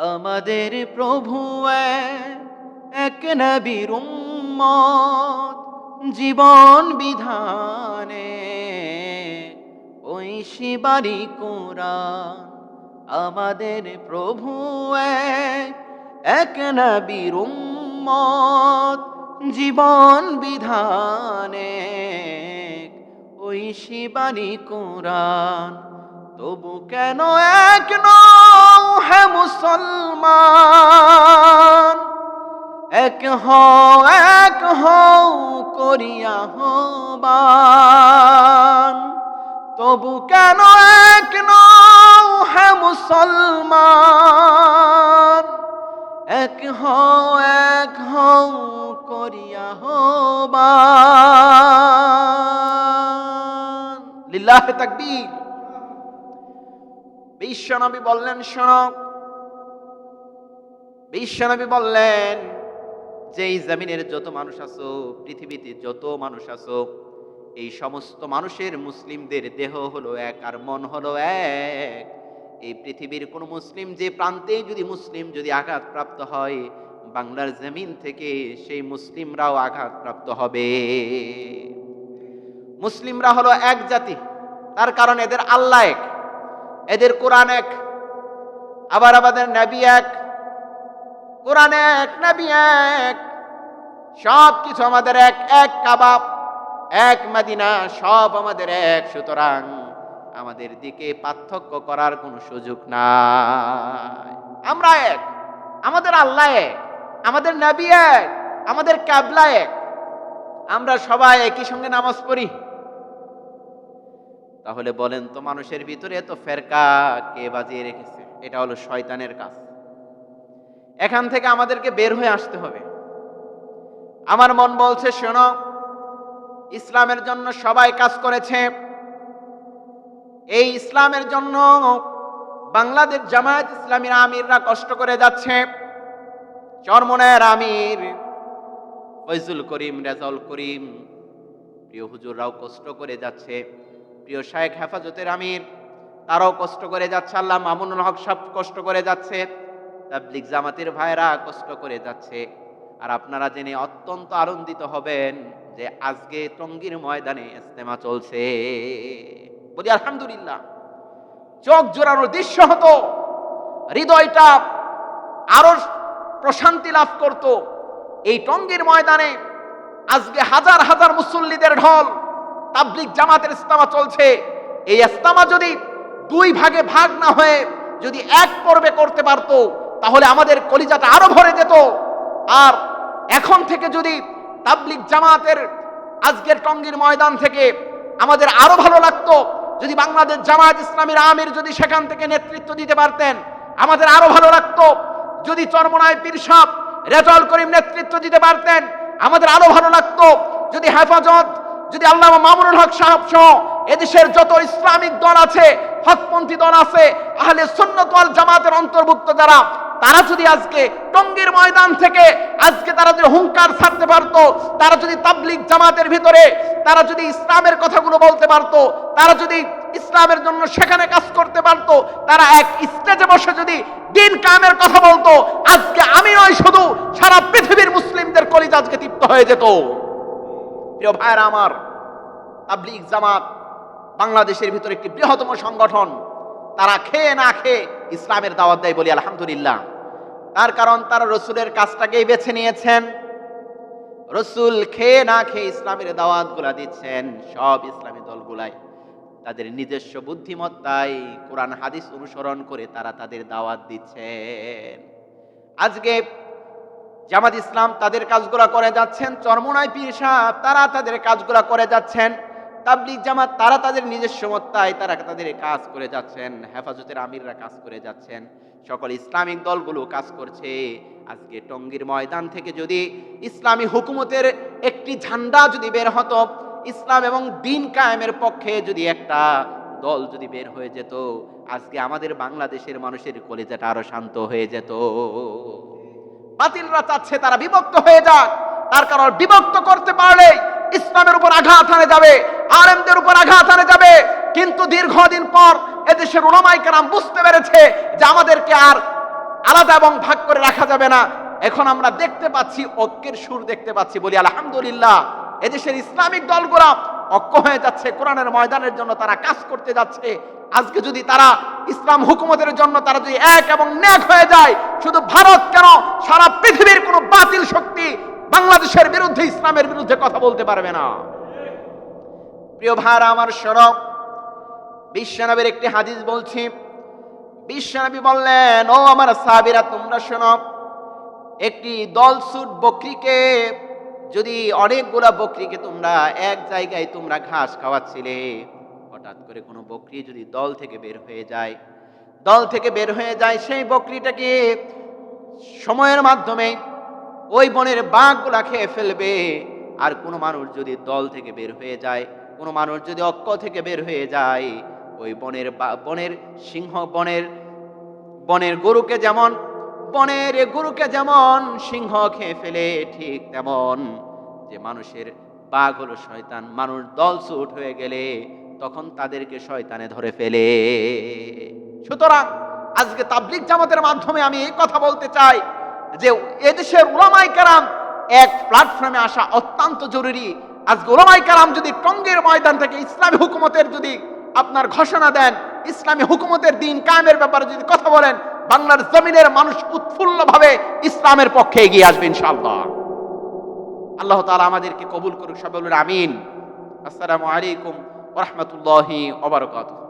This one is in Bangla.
আমাদের প্রভু এক, নবীর জীবন বিধানে। ওই শিবারি কোরআন আমাদের প্রভু এক, নবীর জীবন বিধানে। ওই শিবারি কোরআন তবু কেন এক নও হে মুসলমান? এক হও এক হও করিয়া হবান। তবু কেন এক নও হে মুসলমান? এক হও এক হও করিয়া হবান। লিল্লাহ তাকবীর। বিশ্বনবী বললেন, শোনো, বিশ্বনবী বললেন যে এই জমিনের যত মানুষ আছো, পৃথিবীতে যত মানুষ আছো, এই সমস্ত মানুষের মুসলিমদের দেহ হলো এক আর মন হলো এক। এই পৃথিবীর কোন মুসলিম যে প্রান্তে যদি মুসলিম যদি আঘাতপ্রাপ্ত হয়, বাংলার জমিন থেকে সেই মুসলিমরাও আঘাতপ্রাপ্ত হবে। মুসলিমরা হলো এক জাতি, তার কারণ এদের আল্লাহ এক। এদের কোরআন এক, আবার আমাদের নবী এক, কোরআন এক, নাবি এক সব কিছু আমাদের এক এক কাবাব, এক মাদিনা, সব আমাদের এক। সুতরাং আমাদের দিকে পার্থক্য করার কোনো সুযোগ নাই। আমরা এক, আমাদের আল্লাহ এক, আমাদের নাবি এক, আমাদের কাবলা এক। আমরা সবাই একই সঙ্গে নামাজ পড়ি। তাহলে বলেন তো মানুষের ভিতরে এত ফেরকা কে বাজিয়ে রেখেছে? এটা হলো শয়তানের কাজ। এখান থেকে আমাদেরকে বের হয়ে আসতে হবে। আমার মন বলছে, শোনো, ইসলামের জন্য সবাই কাজ করেছে। এই ইসলামের জন্য বাংলাদেশ জামায়াত ইসলামীর আমিররা কষ্ট করে যাচ্ছে। চরমনের আমির ফৈজুল করিম, রেজাউল করিম, প্রিয় হুজুররাও কষ্ট করে যাচ্ছে। প্রিয় শায়েখ হেফাজতের আমির, তারাও কষ্ট করে যাচ্ছে, আল্লাহ মামুনুল হক সব কষ্ট করে যাচ্ছে তাবলিক জামাতের ভাইরা কষ্ট করে যাচ্ছে। আর আপনারা জেনে অত্যন্ত আনন্দিত হবেন যে আজকে টঙ্গীর ময়দানে ইস্তেমা চলছে। বলি, আলহামদুলিল্লাহ। চোখ জোড়ানোর দৃশ্য হতো, হৃদয়টা আরও প্রশান্তি লাভ করত। এই টঙ্গীর ময়দানে আজকে হাজার হাজার মুসল্লিদের ঢল তাবলিক জামাতের ইস্তামা চলছে। এই ইস্তামা যদি দুই ভাগে ভাগ না হয়ে যদি এক পর্বে করতে পারতো, তাহলে আমাদের কলিজাটা আরও ভরে যেত। আর এখন থেকে যদি তাবলিক জামাতের আজকের টঙ্গীর ময়দান থেকে আমাদের আরও ভালো লাগতো, যদি বাংলাদেশ জামায়াত ইসলামীর আমির যদি সেখান থেকে নেতৃত্ব দিতে পারতেন, আমাদের আরও ভালো লাগতো। যদি চরমনায় পীর সাহ রেজাউল করিম নেতৃত্ব দিতে পারতেন, আমাদের আরও ভালো লাগতো। যদি হেফাজত যদি আল্লাহ মামুনুল হক সাহেব সহ এদেশের যত ইসলামিক দল আছে, হকপন্থী দল আছে, আহলে সুন্নত জামাতের অন্তর্ভুক্ত যারা, তারা যদি আজকে টঙ্গীর ময়দান থেকে, আজকে তারা যদি হুঙ্কার ছাড়তে পারতো, তারা যদি তাবলিগ জামাতের ভিতরে, তারা যদি ইসলামের কথাগুলো বলতে পারতো, তারা যদি ইসলামের জন্য সেখানে কাজ করতে পারতো, তারা এক স্টেজে বসে যদি দিন কামের কথা বলতো, আজকে আমি নয় শুধু সারা পৃথিবীর মুসলিমদের কলিজা আজকে তৃপ্ত হয়ে যেত। প্রিয় ভাইরা আমার, তাবলিগ জামাত বাংলাদেশের ভিতরে একটি বৃহত্তম সংগঠন, তারা খেয়ে না খেয়ে ইসলামের দাওয়াত দেয় বলি আলহামদুলিল্লাহ। তার কারণ তারা রসুলের কাজটাকেই বেছে নিয়েছেন। রসুল খেয়ে না খেয়ে ইসলামের দাওয়াতগুলা দিচ্ছেন, সব ইসলামী দলগুলাই। তাদের নিজস্ব বুদ্ধিমত্তায় কোরআন, হাদিস অনুসরণ করে তারা তাদের দাওয়াত দিচ্ছেন। আজকে জামাত ইসলাম তাদের কাজগুলা করে যাচ্ছেন চরমনায় পীর সাহেব তারা তাদের কাজগুলা করে যাচ্ছেন, তাবলিগ জামাত তারা তাদের নিজস্ব মত্তায় তারা তাদের কাজ করে যাচ্ছেন, হেফাজতের আমিররা কাজ করে যাচ্ছেন, সকল ইসলামিক দলগুলো কাজ করছে। আজকে টঙ্গীর ময়দান থেকে যদি ইসলামী হুকুমতের একটি ঝান্ডা যদি বের হতো, ইসলাম এবং দিন কায়েমের পক্ষে যদি একটা দল যদি বের হয়ে যেত, আজকে আমাদের বাংলাদেশের মানুষের কলেজাটা আরও শান্ত হয়ে যেত। বাতিলরা চাচ্ছে তারা বিভক্ত হয়ে যাক। তার কারণ বিভক্ত করতে পারলে ইসলামের উপর আঘাত আনে যাবে, আলেমদের উপর আঘাত আনে যাবে। কিন্তু দীর্ঘদিন পর এদেশের ওলামাই নাম বুঝতে পেরেছে যে আমাদেরকে আর আলাদা এবং ভাগ করে রাখা যাবে না। এখন আমরা দেখতে পাচ্ছি, ঐক্যের সুর দেখতে পাচ্ছি, বলি আলহামদুলিল্লাহ। এদেশের ইসলামিক দলগুলা অক্ষ হয়ে যাচ্ছে, কোরআনের ময়দানের জন্য তারা কাজ করতে যাচ্ছে। আজকে যদি তারা ইসলাম হুকুমতের জন্য তারা যদি এক এবং ন্যাক হয়ে যায়, শুধু ভারত কেন? সারা পৃথিবীর কোনো বাতিল শক্তি বাংলাদেশের বিরুদ্ধে, ইসলামের বিরুদ্ধে কথা বলতে পারবে না। প্রিয় ভাইরা আমার সরব বিশ্বনবীর একটি হাদিস বলছি। বিশ্বনবী বললেন, ও আমার সাবিরা তোমরা শোনো, একটি দলসুট বকরিকে যদি অনেকগুলা বকরিকে তোমরা এক জায়গায় তোমরা ঘাস খাওয়াচ্ছিলে, হঠাৎ করে কোনো বকরি যদি দল থেকে বের হয়ে যায়, দল থেকে বের হয়ে যায়, সেই বকরিটাকে সময়ের মাধ্যমে ওই বনের বাঘগুলা খেয়ে ফেলবে। আর কোনো মানুষ যদি দল থেকে বের হয়ে যায়, কোনো মানুষ যদি অক্ষ থেকে বের হয়ে যায়, ওই বনের বনের সিংহ, বনের বনের গরুকে যেমন বনের গরুকে যেমন সিংহ খেয়ে ফেলে, ঠিক তেমন যে মানুষের বাঘ হলো শয়তান, মানুষ দল সুট হয়ে গেলে তখন তাদেরকে শয়তানে ধরে ফেলে। সুতরাং আজকে তাবলিক জামাতের মাধ্যমে আমি এই কথা বলতে চাই যে এদেশের ওলামাই কারাম এক প্ল্যাটফর্মে আসা অত্যন্ত জরুরি। আজকে ওলামাই কারাম যদি টঙ্গের ময়দান থেকে ইসলামী হুকুমতের যদি আপনার ঘোষণা দেন, ইসলামী হুকুমতের দিন কায়েমের ব্যাপারে যদি কথা বলেন বাংলার জমিনের মানুষ উৎফুল্লভাবে ইসলামের পক্ষে এগিয়ে আসবে ইনশাআল্লাহ। আল্লাহ তালা আমাদেরকে কবুল করুক, সবাই আমিন। আসসালামু আলাইকুম রহমতুল্লাহ রাহমাতুল্লাহি ওয়া বারাকাতুহু।